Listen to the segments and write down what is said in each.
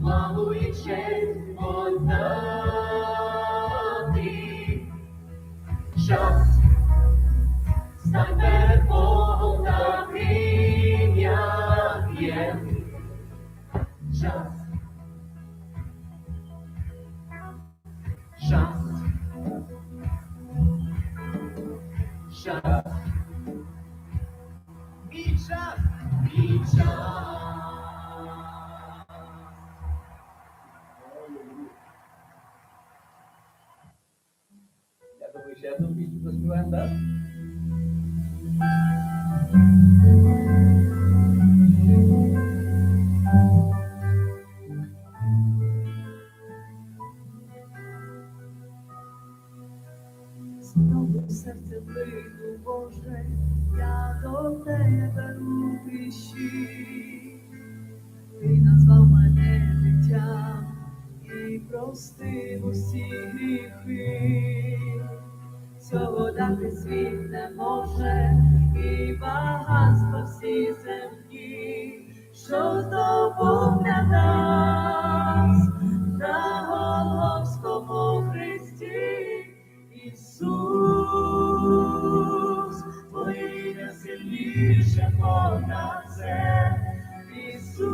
славу і честь познати. Час стань перед Богом таким, як є. Час. Час. Час. Мій час. Мій час. этом виде воспеваем, да? Знову в серце Боже, я до тебе у тиші. Ти назвав мене дитям і простив усі гріхи. цього дати світ не може, і багатство всій землі, що здобувне нас на Головському Христі, Ісус, воїна сильніше понад Це, Ісус,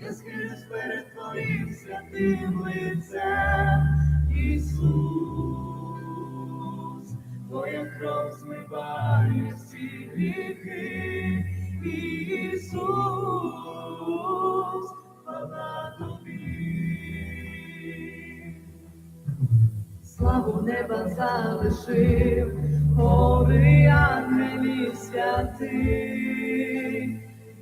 я скрізь перед Твоїм святим лицем. змиває всі гріхи, Ісус, хвала тобі, славу неба залишив, гори ангелів святих,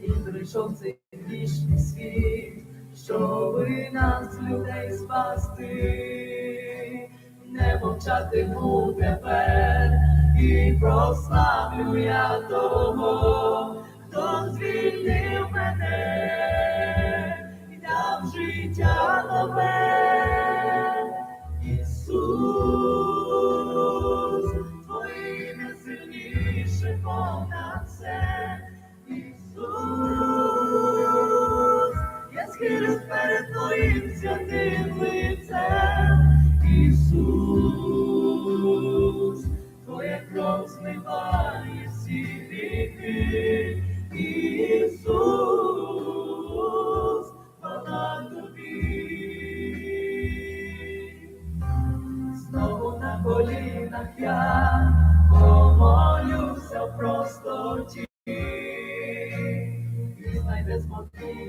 і прийшов цей вічний світ, щоби нас, людей, спасти. Не мовчати тепер і прославлю я того, хто звільнив мене.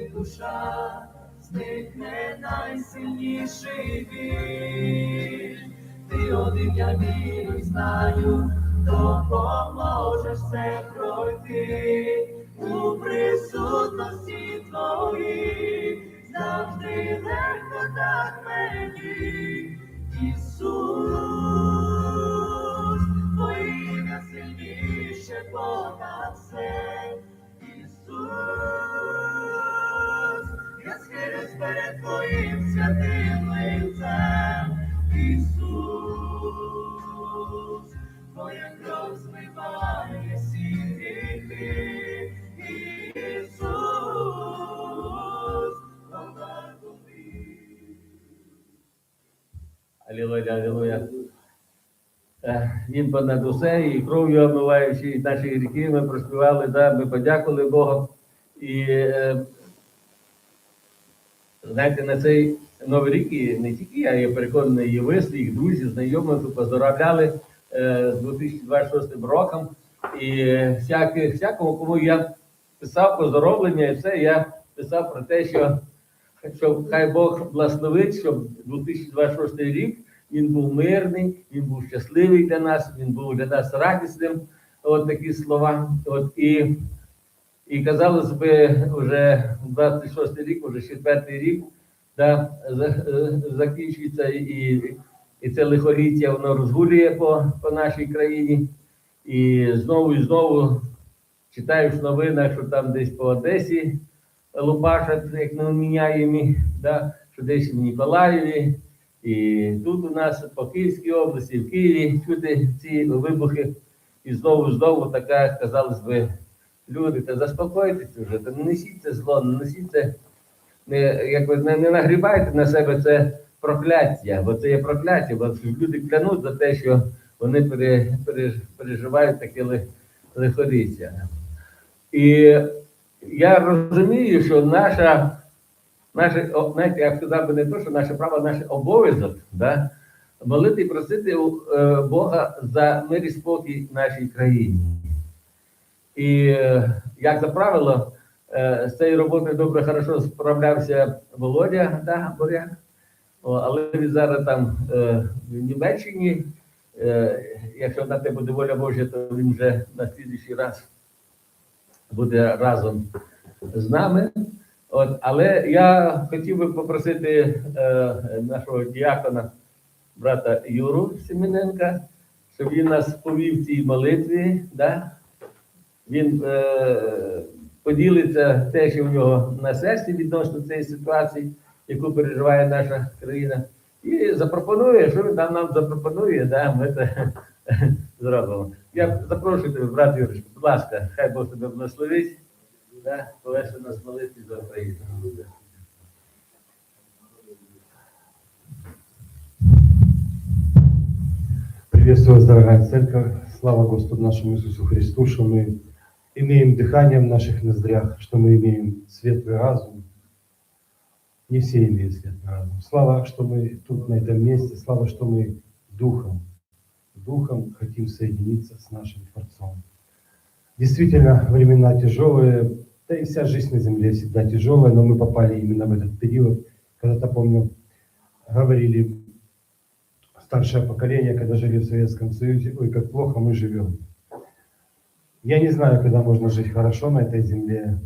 душа, зникне найсильніший біль. Ти один я вірю, і знаю, допоможеш все пройти у присутності твої, завжди легко так мені, Ісус. Алілуя, алілуя. Е, Він понад усе і кров'ю омиваючи наші гріхи, ми проспівали, да, ми подякували Богу. І е, знаєте, на цей новий рік не тільки я, я переконаний, і ви, своїх друзів, знайомих поздоровляли е, з 2026 роком. І всякому, кому я писав поздоровлення, і все я писав про те, що щоб хай Бог благословить, щоб 2026 рік він був мирний, він був щасливий для нас, він був для нас радісним. От такі слова. От І і казалось би, вже 26 рік, вже четвертий рік, да, закінчується і і це лихоліття воно розгулює по, по нашій країні. І знову і знову читаєш в новинах, що там десь по Одесі. Лубаша, як ми міняємо, да, що десь в Ніколаєві, і тут у нас по Київській області, в Києві чути ці вибухи, і знову знову така, казалось би, люди, та заспокойтесь вже, та несіть це зло, не несіть це, не, якби, не, не нагрібайте на себе це прокляття, бо це є прокляття, бо люди клянуть за те, що вони пере, пере, переживають таке лихоріття. І я розумію, що наша, наша знаєте, я сказав би не то, що наше право, наш обов'язок да, молити і просити е, Бога за мир і спокій нашій країні. І е, як за правило, е, з цієї роботи добре хорошо справлявся Володя да, Боряк, але він зараз там в Німеччині. Якщо на те буде воля Божа, то він вже на слідчий раз буде разом з нами. От, Але я хотів би попросити е, нашого діакона, брата Юру Семененка, щоб він нас повів цій молитві. Да? Він е, поділиться те, що в нього на серці відносно цієї ситуації, яку переживає наша країна, і запропонує, що він там нам запропонує, да? ми це зробимо. Я запрошую тебе, брат Юрочку, будь ласка, хай Бог тебе благословить, да, полегше нас молити за Україну. Приветствую вас, дорогая церковь. Слава Господу нашему Иисусу Христу, что мы имеем дыхание в наших ноздрях, что мы имеем светлый разум. Не все имеют светлый разум. Слава, что мы тут на этом месте. Слава, что мы духом Духом хотим соединиться с нашим Творцом. Действительно, времена тяжелые, да и вся жизнь на Земле всегда тяжелая, но мы попали именно в этот период. Когда-то, помню, говорили старшее поколение, когда жили в Советском Союзе, ой, как плохо мы живем. Я не знаю, когда можно жить хорошо на этой земле.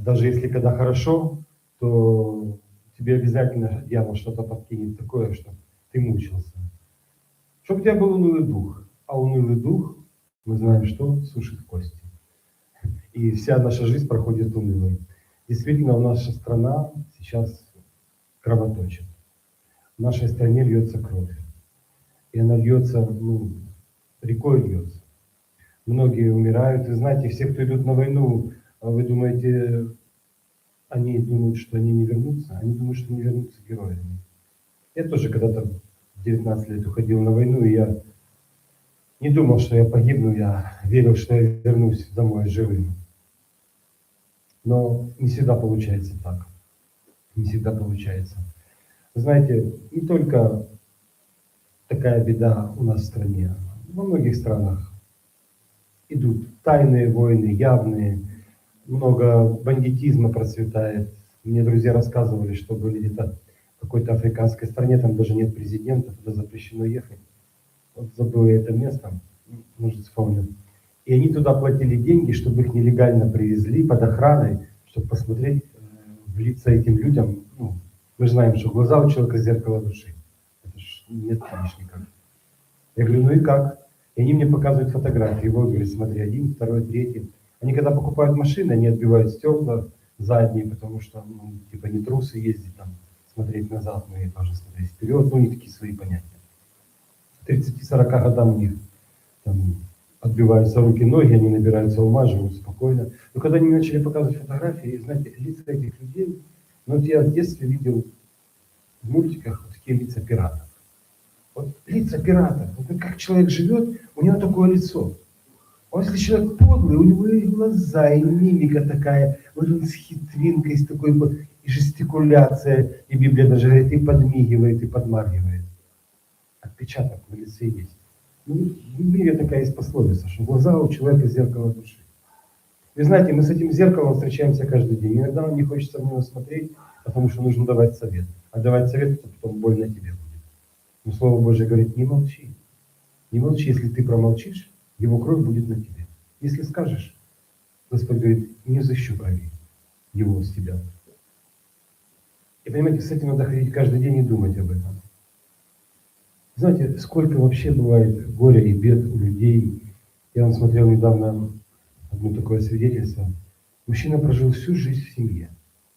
Даже если когда хорошо, то тебе обязательно дьявол что-то подкинет такое, что ты мучился. Чтобы у тебя был унылый дух. А унылый дух, мы знаем, что сушит кости. И вся наша жизнь проходит унылой. Действительно, наша страна сейчас кровоточит. В нашей стране льется кровь. И она льется, ну, рекой льется. Многие умирают. И знаете, все, кто идут на войну, вы думаете, они думают, что они не вернутся? Они думают, что не вернутся героями. Я тоже когда-то 19 лет уходил на войну, и я не думал, что я погибну, я верил, что я вернусь домой живым. Но не всегда получается так. Не всегда получается. Знаете, не только такая беда у нас в стране. Во многих странах идут тайные войны, явные. Много бандитизма процветает. Мне друзья рассказывали, что были где-то какой-то африканской стране, там даже нет президента, туда запрещено ехать. Вот забыл я это место, может вспомню. И они туда платили деньги, чтобы их нелегально привезли под охраной, чтобы посмотреть э, в лица этим людям. Ну, мы же знаем, что глаза у человека зеркало души. Это ж нет конечно, никак. Я говорю, ну и как? И они мне показывают фотографии. Вот, говорят, смотри, один, второй, третий. Они когда покупают машины, они отбивают стекла задние, потому что, ну, типа, не трусы ездить там смотреть назад, но и тоже смотреть вперед, ну, не такие свои понятия. К 30-40 годам у них там, отбиваются руки, ноги, они набираются ума, живут спокойно. Но когда они начали показывать фотографии, знаете, лица этих людей, ну, вот я в детстве видел в мультиках вот такие лица пиратов. Вот лица пиратов, вот как человек живет, у него такое лицо. Он, если человек подлый, у него и глаза, и мимика такая, вот он с хитринкой, с такой вот и жестикуляция, и Библия даже говорит, и подмигивает, и подмаргивает. Отпечаток на лице есть. Ну, в мире такая есть пословица, что глаза у человека зеркало души. Вы знаете, мы с этим зеркалом встречаемся каждый день. Иногда нам не хочется в него смотреть, потому что нужно давать совет. А давать совет, то потом больно тебе будет. Но Слово Божье говорит, не молчи. Не молчи, если ты промолчишь, его кровь будет на тебе. Если скажешь, Господь говорит, не защищу крови его с тебя. И понимаете, с этим надо ходить каждый день и думать об этом. Знаете, сколько вообще бывает горя и бед у людей. Я вам смотрел недавно одно такое свидетельство. Мужчина прожил всю жизнь в семье.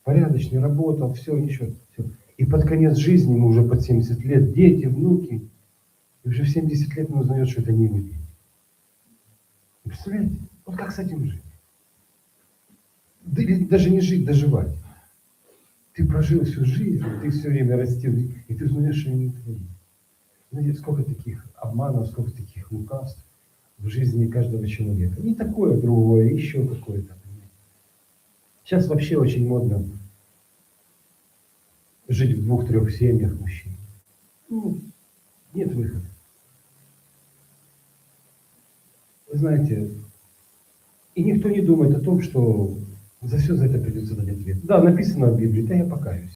порядочный, работал, все, ничего. Все. И под конец жизни, ему уже под 70 лет, дети, внуки. И уже в 70 лет он узнает, что это не его дети. Представляете? Вот как с этим жить? Да, даже не жить, доживать. Ты прожил всю жизнь, ты все время растил, и ты знаешь, что не твои. Знаете, ну, сколько таких обманов, сколько таких лукавств в жизни каждого человека. Не такое, другое, еще какое-то. Сейчас вообще очень модно жить в двух-трех семьях мужчин. Ну, нет выхода. Вы знаете, и никто не думает о том, что За все за это придется дать ответ. Да, написано в Библии, да я покаюсь.